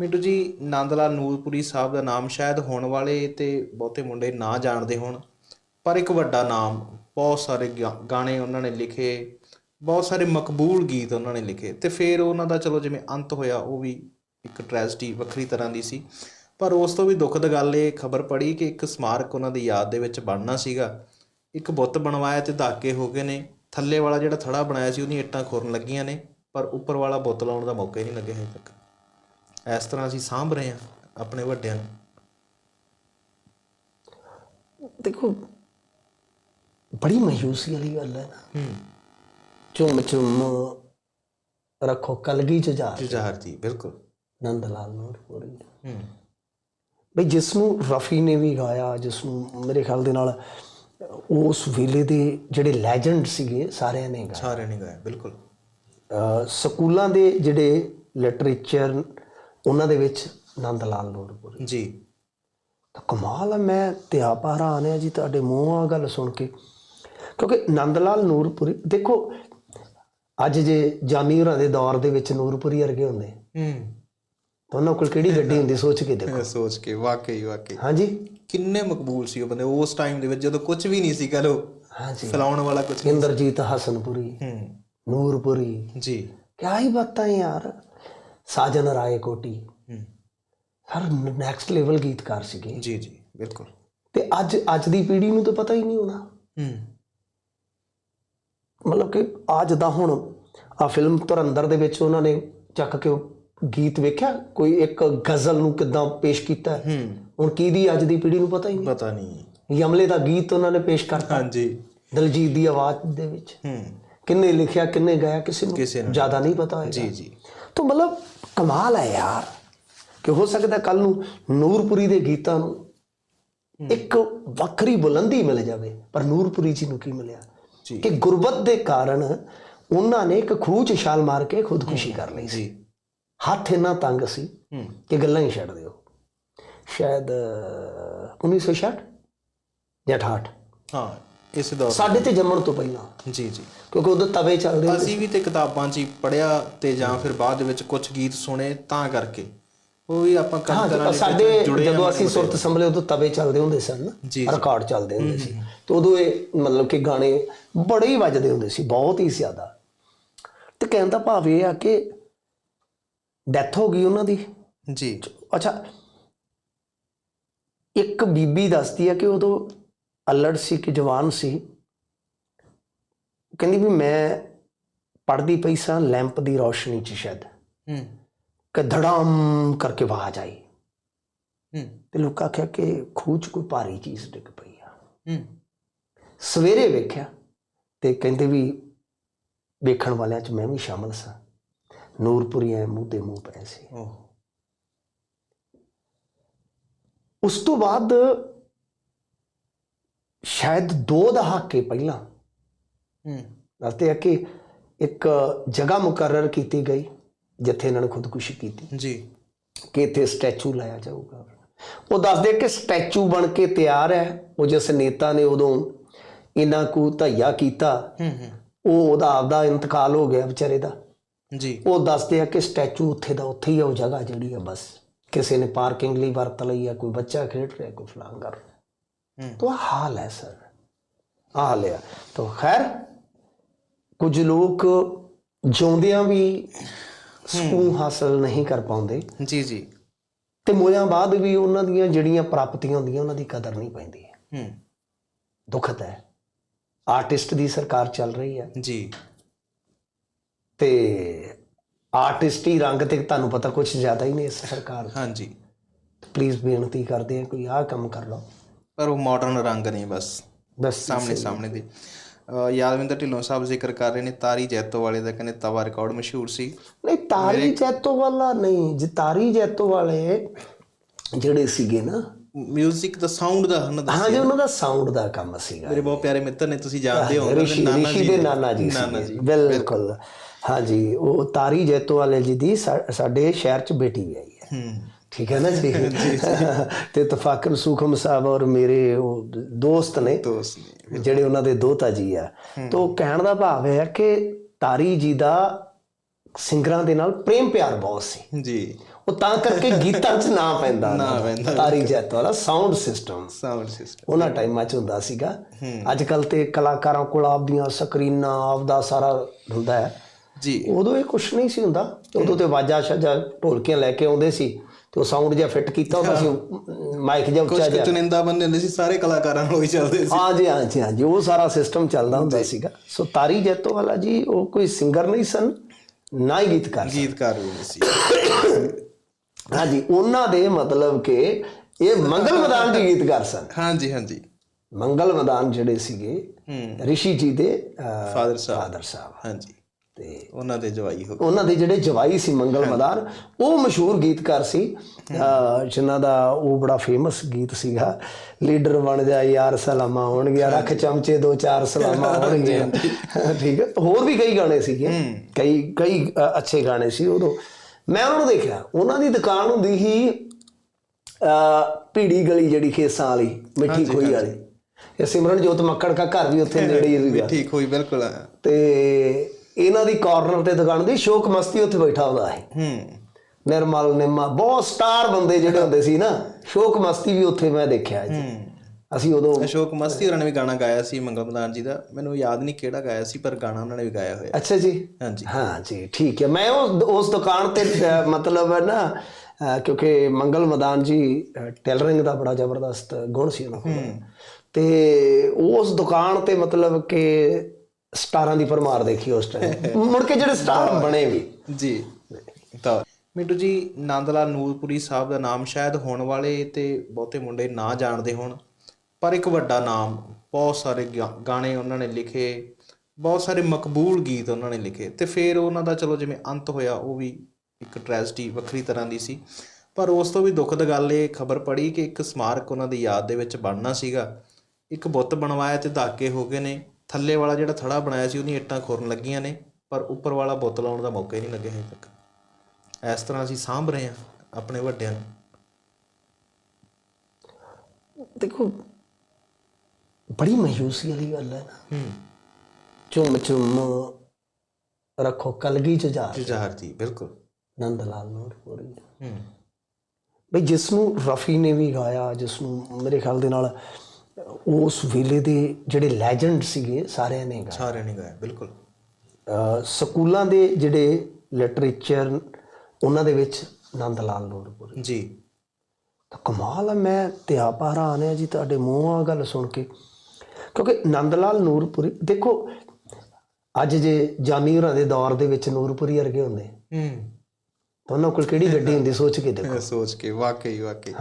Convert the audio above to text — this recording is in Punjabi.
ਮਿੰਟੂ ਜੀ ਨੰਦ ਲਾਲ ਨੂਰਪੁਰੀ ਸਾਹਿਬ ਦਾ ਨਾਮ ਸ਼ਾਇਦ ਹੋਣ ਵਾਲੇ ਤੇ ਬਹੁਤੇ ਮੁੰਡੇ ਨਾ ਜਾਣਦੇ ਹੋਣ, ਪਰ ਇੱਕ ਵੱਡਾ ਨਾਮ, ਬਹੁਤ ਸਾਰੇ ਗਾ- ਗਾਣੇ ਉਹਨਾਂ ਨੇ ਲਿਖੇ, ਬਹੁਤ ਸਾਰੇ ਮਕਬੂਲ ਗੀਤ ਉਹਨਾਂ ਨੇ ਲਿਖੇ ਤੇ ਫਿਰ ਉਹਨਾਂ ਦਾ ਚਲੋ ਜਿਵੇਂ ਅੰਤ ਹੋਇਆ, ਉਹ ਵੀ ਇੱਕ ਟ੍ਰੈਜਡੀ ਵੱਖਰੀ ਤਰ੍ਹਾਂ ਦੀ ਸੀ। ਪਰ ਉਸ ਤੋਂ ਵੀ ਦੁਖਦ ਗੱਲ ਇਹ ਖਬਰ ਪੜੀ ਕਿ ਇੱਕ ਸਮਾਰਕ ਉਹਨਾਂ ਦੀ ਯਾਦ ਦੇ ਵਿੱਚ ਬਣਨਾ ਸੀਗਾ। ਇੱਕ ਬੁੱਤ ਬਣਵਾਇਆ ਤੇ ਧਾਕੇ ਹੋ ਗਏ ਨੇ, ਥੱਲੇ ਵਾਲਾ ਜਿਹੜਾ ਥੜਾ ਬਣਾਇਆ ਸੀ, ਉਹਦੀਆਂ ਇੱਟਾਂ ਖੁਰਨ ਲੱਗੀਆਂ ਨੇ, ਪਰ ਉੱਪਰ ਵਾਲਾ ਬੁੱਤ ਲਾਉਣ ਦਾ ਮੌਕਾ ਹੀ ਨਹੀਂ ਲੱਗਿਆ ਹਜੇ ਤੱਕ। ਇਸ ਤਰ੍ਹਾਂ ਅਸੀਂ ਸਾਂਭ ਰਹੇ ਹਾਂ ਆਪਣੇ ਵੱਡਿਆਂ ਨੂੰ। ਦੇਖੋ ਬੜੀ ਮਾਯੂਸੀ ਵਾਲੀ ਗੱਲ ਹੈ ਨਾ। ਹੂੰ। ਚੁੰਮ ਚੁੰਮ ਰੱਖੋ ਕਲਗੀ ਚ ਜਾ ਜੁਝਾਰ ਜੀ ਬਿਲਕੁਲ। ਨੰਦ ਲਾਲ ਨੂਰਪੁਰੀ ਹੂੰ। ਬਈ ਜਿਸ ਨੂੰ ਰਫੀ ਨੇ ਵੀ ਗਾਇਆ ਜਿਸ ਨੂੰ ਮੇਰੇ ਖਿਆਲ ਦੇ ਨਾਲ ਉਸ ਵੇਲੇ ਦੇ ਜਿਹੜੇ ਲੈਜੈਂਡ ਸੀਗੇ ਸਾਰਿਆਂ ਨੇ ਗਾਇਆ ਸਾਰੇ ਨਹੀਂ ਗਏ ਬਿਲਕੁਲ। ਸਕੂਲਾਂ ਦੇ ਜਿਹੜੇ ਲਿਟਰੇਚਰ ਉਹਨਾਂ ਦੇ ਵਿੱਚ ਨੰਦ ਲਾਲ ਨੂਰਪੁਰੀ ਜੀ। ਤਾਂ ਕਮਾਲ ਹੈ ਮੈਂ ਤੇ ਆਪ ਹੈਰਾਨ ਆ ਜੀ ਤੁਹਾਡੇ ਮੂੰਹੋਂ ਆ ਗੱਲ ਸੁਣ ਕੇ। ਕਿਉਂਕਿ ਨੰਦ ਲਾਲ ਨੂਰਪੁਰੀ ਦੇਖੋ ਅੱਜ ਜੇ ਜਾਨੀ ਹੋਰਾਂ ਦੇ ਦੌਰ ਦੇ ਵਿੱਚ ਨੂਰਪੁਰੀ ਵਰਗੇ ਹੁੰਦੇ। ਹੂੰ। ਤਾਂ ਉਹਨਾਂ ਕੋਲ ਕਿਹੜੀ ਗੱਡੀ ਹੁੰਦੀ ਸੋਚ ਕੇ ਦੇਖੋ। ਸੋਚ ਕੇ ਵਾਕਈ ਵਾਕਈ। ਹਾਂਜੀ। ਕਿੰਨੇ ਮਕਬੂਲ ਸੀ ਉਹ ਬੰਦੇ ਉਸ ਟਾਈਮ ਦੇ ਵਿੱਚ ਜਦੋਂ ਕੁਝ ਵੀ ਨਹੀਂ ਸੀ ਕਹ ਲੋ ਹਾਂਜੀ। ਫਲਾਉਣ ਵਾਲਾ ਕੁਝ ਇੰਦਰਜੀਤ ਹਸਨਪੁਰੀ ਹੂੰ। ਨੂਰਪੁਰੀ। ਜੀ। ਕਿਆ ਹੀ ਬਾਤਾਂ ਯਾਰ। ਸਾਜਨ ਰਾਏ ਕੋਟੀ। ਹਰ ਨੈਕਸਟ ਲੈਵਲ ਗੀਤਕਾਰ ਸੀਗੇ। ਜੀ ਜੀ ਬਿਲਕੁਲ। ਤੇ ਅੱਜ ਅੱਜ ਦੀ ਪੀੜ੍ਹੀ ਨੂੰ ਤਾਂ ਪਤਾ ਹੀ ਨਹੀਂ ਹੋਣਾ। ਹੂੰ। ਮਤਲਬ ਕਿ ਆ ਜਿੱਦਾਂ ਹੁਣ ਆ ਫਿਲਮ ਧੁਰੰਦਰ ਦੇ ਵਿੱਚ ਉਹਨਾਂ ਨੇ ਚੱਕ ਕੇ ਗੀਤ ਵੇਖਿਆ? ਕੋਈ ਇੱਕ ਗਜ਼ਲ ਨੂੰ ਕਿਦਾਂ ਪੇਸ਼ ਕੀਤਾ? ਹੈ। ਹੁਣ ਕੀ ਦੀ ਅੱਜ ਦੀ ਪੀੜ੍ਹੀ ਨੂੰ ਪਤਾ ਹੀ ਪਤਾ ਨਹੀਂ ਨਹੀਂ। ਯਮਲੇ ਦਾ ਗੀਤ ਉਹਨਾਂ ਨੇ ਪੇਸ਼ ਕਰਤਾ। ਹਾਂਜੀ। ਦਲਜੀਤ ਦੀ ਆਵਾਜ਼ ਦੇ ਵਿੱਚ। ਹੂੰ। ਕਿੰਨੇ ਲਿਖਿਆ ਕਿੰਨੇ ਗਾਇਆ ਕਿਸੇ ਨੂੰ ਜ਼ਿਆਦਾ ਨਹੀਂ ਪਤਾ ਹੋਏਗਾ ਜੀ ਜੀ ਤਾਂ ਮਤਲਬ ਕਮਾਲ ਹੈ ਯਾਰ ਕਿ ਹੋ ਸਕਦਾ ਕੱਲ ਨੂੰ ਨੂਰਪੁਰੀ ਦੇ ਗੀਤਾਂ ਨੂੰ ਇੱਕ ਵੱਖਰੀ ਬੁਲੰਦੀ ਮਿਲ ਜਾਵੇ ਪਰ ਨੂਰਪੁਰੀ ਜੀ ਨੂੰ ਕੀ ਮਿਲਿਆ। ਕਿ ਗੁਰਬਤ ਦੇ ਕਾਰਨ ਉਹਨਾਂ ਨੇ ਇੱਕ ਖੂਹ 'ਚ ਛਾਲ ਮਾਰ ਕੇ ਖੁਦਕੁਸ਼ੀ ਕਰ ਲਈ ਸੀ ਹੱਥ ਇੰਨਾ ਤੰਗ ਸੀ ਕਿ ਗੱਲਾਂ ਹੀ ਛੱਡ ਦਿਓ ਸ਼ਾਇਦ ਅਹ, 1966 ਜਾਂ 68 ਹਾਂ ਇਸ ਦੌਰ ਸਾਡੇ ਤੇ ਜੰਮਣ ਤੋਂ ਪਹਿਲਾਂ। ਜੀ ਜੀ। ਕਿਉਂਕਿ ਉਦੋਂ ਤਵੇ ਚੱਲਦੇ ਹੁੰਦੇ ਅਸੀਂ ਵੀ ਤੇ ਕਿਤਾਬਾਂ 'ਚ ਹੀ ਪੜਿਆ ਤੇ ਜਾਂ ਫਿਰ ਬਾਅਦ ਦੇ ਵਿੱਚ ਕੁਝ ਗੀਤ ਸੁਣੇ ਤਾਂ ਕਰਕੇ। ਉਹ ਵੀ ਆਪਾਂ ਕਈ ਤਰ੍ਹਾਂ ਹਾਂ ਦੇ ਸਾਡੇ ਜੁੜੇ ਜਦੋਂ ਅਸੀਂ ਸੁਰਤ ਸੰਭਲੇ ਉਦੋਂ ਤਵੇ ਚੱਲਦੇ ਹੁੰਦੇ ਸਨ। ਨਾ ਜੀ, ਰਿਕਾਰਡ ਚੱਲਦੇ ਹੁੰਦੇ ਸੀ। ਤੇ ਉਦੋਂ ਇਹ ਮਤਲਬ ਕਿ ਗਾਣੇ ਬੜੇ ਹੀ ਵੱਜਦੇ ਹੁੰਦੇ ਸੀ ਬਹੁਤ ਹੀ ਜ਼ਿਆਦਾ। ਤੇ ਕਹਿਣ ਦਾ ਭਾਵ ਇਹ ਆ ਕਿ ਡੈਥ ਹੋ ਗਈ ਉਹਨਾਂ ਦੀ। ਜੀ। ਅੱਛਾ ਇੱਕ ਬੀਬੀ ਦੱਸਦੀ ਆ ਕਿ ਉਦੋਂ ਅਲੜ ਸੀ ਕਿ ਜਵਾਨ ਸੀ। ਕਹਿੰਦੀ ਵੀ ਮੈਂ ਪੜਦੀ ਪਈ ਸਾਂ ਲੈਂਪ ਦੀ ਰੋਸ਼ਨੀ 'ਚ ਸ਼ਾਇਦ। ਹੂੰ। ਕਿ ਧੜਾਮ ਕਰਕੇ ਆਵਾਜ਼ ਆਈ। ਹੂੰ। ਤੇ ਲੋਕਾਂ ਆਖਿਆ ਕਿ ਖੂਹ 'ਚ ਕੋਈ ਭਾਰੀ ਚੀਜ਼ ਡਿੱਗ ਪਈ ਆ। ਹੂੰ। ਸਵੇਰੇ ਵੇਖਿਆ ਤੇ ਕਹਿੰਦੇ ਵੀ ਵੇਖਣ ਵਾਲਿਆਂ 'ਚ ਮੈਂ ਵੀ ਸ਼ਾਮਲ ਸਾਂ। ਨੂਰਪੁਰੀ ਐ ਮੂੰਹ ਦੇ ਮੂੰਹ ਪਏ ਸੀ। ਉਸ ਤੋਂ ਬਾਅਦ ਸ਼ਾਇਦ ਦੋ ਦਹਾਕੇ ਪਹਿਲਾਂ ਹੂੰ। ਦੱਸਦੇ ਆ ਕਿ ਇੱਕ ਜਗ੍ਹਾ ਮੁਕਰਰ ਕੀਤੀ ਗਈ ਜਿੱਥੇ ਇਹਨਾਂ ਨੇ ਖੁਦਕੁਸ਼ੀ ਕੀਤੀ। ਜੀ। ਕਿ ਇੱਥੇ ਸਟੈਚੂ ਲਾਇਆ ਜਾਊਗਾ। ਉਹ ਦੱਸਦੇ ਕਿ ਸਟੈਚੂ ਬਣ ਕੇ ਤਿਆਰ ਹੈ। ਉਹ ਜਿਸ ਨੇਤਾ ਨੇ ਉਦੋਂ ਇਹਨਾਂ ਕੋ ਧਈਆ ਕੀਤਾ ਹੂੰ ਹੂੰ। ਉਹ ਉਹਦਾ ਆਪਦਾ ਇੰਤਕਾਲ ਹੋ ਗਿਆ ਵਿਚਾਰੇ ਦਾ। ਜੀ। ਉਹ ਦੱਸਦੇ ਆ ਕਿ ਸਟੈਚੂ ਉੱਥੇ ਦਾ ਉੱਥੇ ਹੀ ਆ ਉਹ ਜਗ੍ਹਾ ਜਿਹੜੀ ਆ ਬਸ। ਕਿਸੇ ਨੇ ਪਾਰਕਿੰਗ ਲਈ ਵਰਤ ਲਈ ਆ ਕੋਈ ਬੱਚਾ ਖੇਡ ਰਿਹਾ ਕੋਈ ਫਲਾਂਗ ਕਰ ਰਿਹਾ ਹਾਲ ਹੈ ਸਰ। ਆਹ ਹਾਲ ਹੈ। ਤਾਂ ਖੈਰ ਕੁਝ ਲੋਕ ਜਿਉਂਦਿਆਂ ਵੀ ਸਕੂਨ ਹਾਸਲ ਨਹੀਂ ਕਰ ਪਾਉਂਦੇ। ਜੀ ਜੀ। ਤੇ ਮੋਇਆਂ ਬਾਅਦ ਵੀ ਉਹਨਾਂ ਦੀਆਂ ਜਿਹੜੀਆਂ ਪ੍ਰਾਪਤੀਆਂ ਹੁੰਦੀਆਂ ਉਹਨਾਂ ਦੀ ਕਦਰ ਨਹੀਂ ਪੈਂਦੀ। ਹੂੰ। ਦੁਖਦ ਹੈ। ਆਰਟਿਸਟ ਦੀ ਸਰਕਾਰ ਚੱਲ ਰਹੀ ਹੈ। ਜੀ। ਤੇ ਆਰਟਿਸਟੀ ਰੰਗ ਤੇ ਤੁਹਾਨੂੰ ਪਤਾ ਕੁਝ ਜ਼ਿਆਦਾ ਹੀ ਨੇ ਇਸ ਸਰਕਾਰ ਦਾ। ਹਾਂਜੀ। ਪਲੀਜ਼ ਬੇਨਤੀ ਕਰਦੇ ਆ ਕੋਈ ਆਹ ਕੰਮ ਕਰ ਲਓ। ਪਰ ਉਹ ਮਾਡਰਨ ਰੰਗ ਨੇ ਬਸ। ਬਸ ਸਾਹਮਣੇ ਸਾਹਮਣੇ ਦੇ। ਯਾਦਵਿੰਦਰ ਢਿੱਲੋਂ ਸਾਹਿਬ ਜ਼ਿਕਰ ਕਰ ਰਹੇ ਨੇ ਤਾਰੀ ਜੈਤੋ ਵਾਲੇ ਦਾ ਕਹਿੰਦੇ ਤਵਾ ਰਿਕਾਰਡ ਮਸ਼ਹੂਰ ਸੀ। ਨਹੀਂ ਤਾਰੀ ਜੈਤੋ ਵਾਲਾ ਨਹੀਂ ਜੇ ਤਾਰੀ ਜੈਤੋ ਵਾਲੇ ਜਿਹੜੇ ਸੀਗੇ ਨਾ। ਮਿਊਜ਼ਿਕ ਦਾ ਸਾਊਂਡ ਦਾ ਹਨ ਦਾ ਹਾਂ ਜੀ ਉਹਨਾਂ ਦਾ ਸਾਊਂਡ ਦਾ ਕੰਮ ਸੀਗਾ। ਮੇਰੇ ਬਹੁਤ ਪਿਆਰੇ ਮਿੱਤਰ ਨੇ ਤੁਸੀਂ ਜਾਣਦੇ ਹੋ ਰਿਸ਼ੀ ਦੇ ਨਾਨਾ ਜੀ ਨਾਨਾ ਸੀਗੇ। ਬਿਲਕੁਲ। ਹਾਂਜੀ ਉਹ ਤਾਰੀ ਜੈਤੋ ਵਾਲੇ ਜੀ ਦੀ ਸਾਡੇ ਸ਼ਹਿਰ ਚ ਬੇਟੀ ਵੀ ਆਈ ਹੈ। ਹੂੰ। ਠੀਕ ਹੈ ਨਾ ਜੀ? ਤੇ ਤਫਾਕਰ ਸੁਖਮ ਸਾਹਿਬ ਔਰ ਮੇਰੇ ਉਹ ਦੋਸਤ ਨੇ ਦੋਸਤ ਨੇ ਜਿਹੜੇ ਉਹਨਾਂ ਦੇ ਦੋਤਾ ਜੀ ਆ। ਤੋਂ ਕਹਿਣ ਦਾ ਭਾਵ ਹੈ ਕਿ ਤਾਰੀ ਜੀ ਦਾ ਸਿੰਗਰਾਂ ਦੇ ਨਾਲ ਪ੍ਰੇਮ ਪਿਆਰ ਬਹੁਤ ਸੀ। ਜੀ। ਉਹ ਤਾਂ ਕਰਕੇ ਗੀਤਾਂ 'ਚ ਨਾ ਪੈਂਦਾ ਨਾ। ਪੈਂਦਾ। ਤਾਰੀ ਜੈਤ ਵਾਲਾ ਸਾਊਂਡ ਸਿਸਟਮ ਸਾਊਂਡ ਸਿਸਟਮ ਉਹਨਾਂ ਟਾਈਮਾਂ 'ਚ ਹੁੰਦਾ ਸੀਗਾ। ਅੱਜ ਕੱਲ ਤੇ ਕਲਾਕਾਰਾਂ ਕੋਲ ਆਪਦੀਆਂ ਸਕਰੀਨਾਂ ਆਪਦਾ ਸਾਰਾ ਹੁੰਦਾ ਹੈ। ਜੀ। ਉਦੋਂ ਇਹ ਕੁਛ ਨਹੀਂ ਸੀ ਹੁੰਦਾ। ਉਦੋਂ ਤੇ ਵਾਜਾ ਸ਼ਾਜਾ ਢੋਲਕੀਆਂ ਲੈ ਕੇ ਆਉਂਦੇ ਸੀ। ਤੇ ਉਹ ਸਾਊਂਡ ਜਿਹਾ ਫਿੱਟ ਕੀਤਾ ਹੁੰਦਾ ਸੀ ਮਾਈਕ ਜਿਹਾ ਕੁਝ ਉੱਚਾ ਜਿਹਾ। ਚੁਣਿੰਦਾ ਬੰਦੇ ਹੁੰਦੇ ਸੀ ਸਾਰੇ ਕਲਾਕਾਰਾਂ ਨਾਲ ਹੀ ਚੱਲਦੇ ਸੀ। ਹਾਂ ਜੀ ਹਾਂ ਜੀ ਹਾਂ ਜੀ ਉਹ ਸਾਰਾ ਸਿਸਟਮ ਚੱਲਦਾ ਹੁੰਦਾ ਸੀਗਾ। ਸੋ ਤਾਰੀ ਜੈਤੋ ਵਾਲਾ ਜੀ ਉਹ ਕੋਈ ਸਿੰਗਰ ਨਹੀਂ ਸਨ ਨਾ ਹੀ ਗੀਤਕਾਰ। ਗੀਤਕਾਰ ਵੀ ਨਹੀਂ ਸੀ। ਹਾਂ ਜੀ ਉਹਨਾਂ ਦੇ ਮਤਲਬ ਕਿ ਇਹ ਮੰਗਲ ਮੈਦਾਨ ਦੇ ਗੀਤਕਾਰ ਸਨ। ਹਾਂਜੀ ਹਾਂਜੀ। ਮੰਗਲ ਮੈਦਾਨ ਜਿਹੜੇ ਸੀਗੇ ਹੂੰ। ਰਿਸ਼ੀ ਜੀ ਦੇ ਫਾਦਰ ਸਾਹਿਬ। ਫਾਦਰ ਸਾਹਿਬ। ਹਾਂਜੀ। ਤੇ ਉਹਨਾਂ ਦੇ ਜਵਾਈ ਹੋ ਉਹਨਾਂ ਦੇ ਜਿਹੜੇ ਜਵਾਈ ਸੀ ਮੰਗਲ ਮੈਦਾਨ ਉਹ ਮਸ਼ਹੂਰ ਗੀਤਕਾਰ ਸੀ। ਜਿਨ੍ਹਾਂ ਦਾ ਉਹ ਬੜਾ ਫੇਮਸ ਗੀਤ ਸੀਗਾ ਲੀਡਰ ਬਣ ਜਾ ਯਾਰ ਸਲਾਮਾ ਹੋਣਗੀਆਂ ਰੱਖ ਚਮਚੇ ਦੋ ਚਾਰ ਸਲਾਮਾ ਹੋਣਗੀਆਂ। ਠੀਕ ਹੈ। ਹੋਰ ਵੀ ਕਈ ਗਾਣੇ ਸੀਗੇ। ਕਈ ਕਈ ਅੱਛੇ ਗਾਣੇ ਸੀ ਉਦੋਂ। ਮੈਂ ਉਹਨਾਂ ਨੂੰ ਦੇਖਿਆ। ਉਹਨਾਂ ਦੀ ਦੁਕਾਨ ਹੁੰਦੀ ਸੀ ਪੀੜੀ ਗਲੀ ਜਿਹੜੀ ਖੇਸਾਂ ਵਾਲੀ ਮਿੱਠੀ ਖੋਈ ਵਾਲੀ। ਇਹ ਸਿਮਰਨ ਜੋਤ ਮੱਕੜ ਦਾ ਘਰ ਵੀ ਉੱਥੇ ਨੇੜੇ ਹੀ ਸੀਗਾ। ਠੀਕ ਹੋਈ ਬਿਲਕੁਲ। ਤੇ ਇਹਨਾਂ ਦੀ ਕਾਰਨਰ ਤੇ ਦੁਕਾਨ ਦੀ ਸ਼ੋਕ ਮਸਤੀ ਉੱਥੇ ਬੈਠਾ ਹੁੰਦਾ ਹੈ ਹੂੰ। ਨਿਰਮਲ ਨਿੰਮਾ ਬਹੁਤ ਸਟਾਰ ਬੰਦੇ ਜਿਹੜੇ ਹੁੰਦੇ ਸੀ ਨਾ ਸ਼ੋਕ ਮਸਤੀ ਵੀ ਉੱਥੇ ਮੈਂ ਦੇਖਿਆ ਜੀ। ਅਸੀਂ ਉਦੋਂ ਅਸ਼ੋਕ ਮਸਤੀ ਹੋਰਾਂ ਨੇ ਵੀ ਗਾਣਾ ਗਾਇਆ ਸੀ ਮੰਗਲ ਮਦਾਨ ਜੀ ਦਾ। ਮੈਨੂੰ ਯਾਦ ਨਹੀਂ ਕਿਹੜਾ ਗਾਇਆ ਸੀ ਪਰ ਗਾਣਾ ਉਹਨਾਂ ਨੇ ਵੀ ਗਾਇਆ ਹੋਇਆ। ਅੱਛਾ ਜੀ। ਹਾਂਜੀ। ਹਾਂ ਜੀ ਠੀਕ ਹੈ। ਮੈਂ ਉਸ ਉਸ ਦੁਕਾਨ ਤੇ ਮਤਲਬ ਹੈ ਨਾ ਕਿਉਂਕਿ ਮੰਗਲ ਮਦਾਨ ਜੀ ਟੇਲਰਿੰਗ ਦਾ ਬੜਾ ਜ਼ਬਰਦਸਤ ਗੁਣ ਸੀ ਉਹਨਾਂ ਕੋਲ। ਤੇ ਉਸ ਦੁਕਾਨ ਤੇ ਮਤਲਬ ਕਿ ਸਟਾਰਾਂ ਦੀ ਪਰਮਾਰ ਦੇਖੀ ਉਸ ਟਾਈਮ ਮੁੜ ਕੇ ਜਿਹੜੇ ਸਟਾਰ ਬਣੇ ਵੀ। ਜੀ। ਤਾਂ ਮਿੰਟੂ ਜੀ ਨੰਦ ਲਾਲ ਨੂਰਪੁਰੀ ਸਾਹਿਬ ਦਾ ਨਾਮ ਸ਼ਾਇਦ ਹੋਣ ਵਾਲੇ ਤੇ ਬਹੁਤੇ ਮੁੰਡੇ ਨਾ ਜਾਣਦੇ ਹੋਣ ਪਰ ਇੱਕ ਵੱਡਾ ਨਾਮ ਬਹੁਤ ਸਾਰੇ ਗਾਣੇ ਉਹਨਾਂ ਨੇ ਲਿਖੇ ਬਹੁਤ ਸਾਰੇ ਮਕਬੂਲ ਗੀਤ ਉਹਨਾਂ ਨੇ ਲਿਖੇ। ਤੇ ਫਿਰ ਉਹਨਾਂ ਦਾ ਚਲੋ ਜਿਵੇਂ ਅੰਤ ਹੋਇਆ ਉਹ ਵੀ ਇੱਕ ਟ੍ਰੈਜਡੀ ਵੱਖਰੀ ਤਰ੍ਹਾਂ ਦੀ ਸੀ। ਪਰ ਉਸ ਤੋਂ ਵੀ ਦੁਖਦ ਗੱਲ ਇਹ ਖਬਰ ਪੜੀ ਕਿ ਇੱਕ ਸਮਾਰਕ ਉਹਨਾਂ ਦੀ ਯਾਦ ਦੇ ਵਿੱਚ ਬਣਨਾ ਸੀਗਾ। ਇੱਕ ਬੁੱਤ ਬਣਵਾਇਆ ਤੇ ਧਾਕੇ ਹੋ ਗਏ ਨੇ। ਥੱਲੇ ਵਾਲਾ ਜਿਹੜਾ ਥੜਾ ਬਣਾਇਆ ਸੀ ਉਹਦੀਆਂ ਇੱਟਾਂ ਖੁਰਨ ਲੱਗੀਆਂ ਨੇ ਪਰ ਉੱਪਰ ਵਾਲਾ ਬੁੱਤ ਲਾਉਣ ਦਾ ਮੌਕਾ ਹੀ ਨਹੀਂ ਲੱਗਿਆ ਹਜੇ ਤੱਕ। ਇਸ ਤਰ੍ਹਾਂ ਅਸੀਂ ਸਾਂਭ ਰਹੇ ਹਾਂ ਆਪਣੇ ਵੱਡਿਆਂ ਨੂੰ। ਦੇਖੋ ਬੜੀ ਮਾਯੂਸੀ ਵਾਲੀ ਗੱਲ ਹੈ ਨਾ। ਹੂੰ। ਚੁੰਮ ਚੁੰਮ ਰੱਖੋ ਕਲਗੀ ਜੁਝਾਰ ਜੁਝਾਰ ਜੀ ਬਿਲਕੁਲ। ਨੰਦ ਲਾਲ ਨੂਰਪੁਰੀ ਹੂੰ। ਬਈ ਜਿਸ ਨੂੰ ਰਫੀ ਨੇ ਵੀ ਗਾਇਆ ਜਿਸ ਨੂੰ ਮੇਰੇ ਖਿਆਲ ਦੇ ਨਾਲ ਉਸ ਵੇਲੇ ਦੇ ਜਿਹੜੇ ਲੈਜੈਂਡ ਸੀਗੇ ਸਾਰਿਆਂ ਨੇ ਗਾਇਆ ਸਾਰਿਆਂ ਨੇ ਗਾਇਆ ਬਿਲਕੁਲ। ਸਕੂਲਾਂ ਦੇ ਜਿਹੜੇ ਲਿਟਰੇਚਰ ਉਹਨਾਂ ਦੇ ਵਿੱਚ ਨੰਦ ਲਾਲ ਨੂਰਪੁਰੀ ਜੀ। ਤਾਂ ਕਮਾਲ ਹੈ ਮੈਂ ਤੇ ਆਪ ਹੈਰਾਨ ਜੀ ਤੁਹਾਡੇ ਮੂੰਹੋਂ ਆ ਗੱਲ ਸੁਣ ਕੇ। ਕਿਉਂਕਿ ਨੰਦ ਲਾਲ ਨੂਰਪੁਰੀ ਦੇਖੋ ਅੱਜ ਜੇ ਜਾਨੀ ਹੋਰਾਂ ਦੇ ਦੌਰ ਦੇ ਵਿੱਚ ਨੂਰਪੁਰੀ ਵਰਗੇ ਹੁੰਦੇ। ਹੂੰ। ਤਾਂ ਉਹਨਾਂ ਕੋਲ ਕਿਹੜੀ ਗੱਡੀ ਹੁੰਦੀ ਸੋਚ ਕੇ ਦੇਖੋ। ਸੋਚ ਕੇ ਵਾਕਈ ਵਾਕਈ।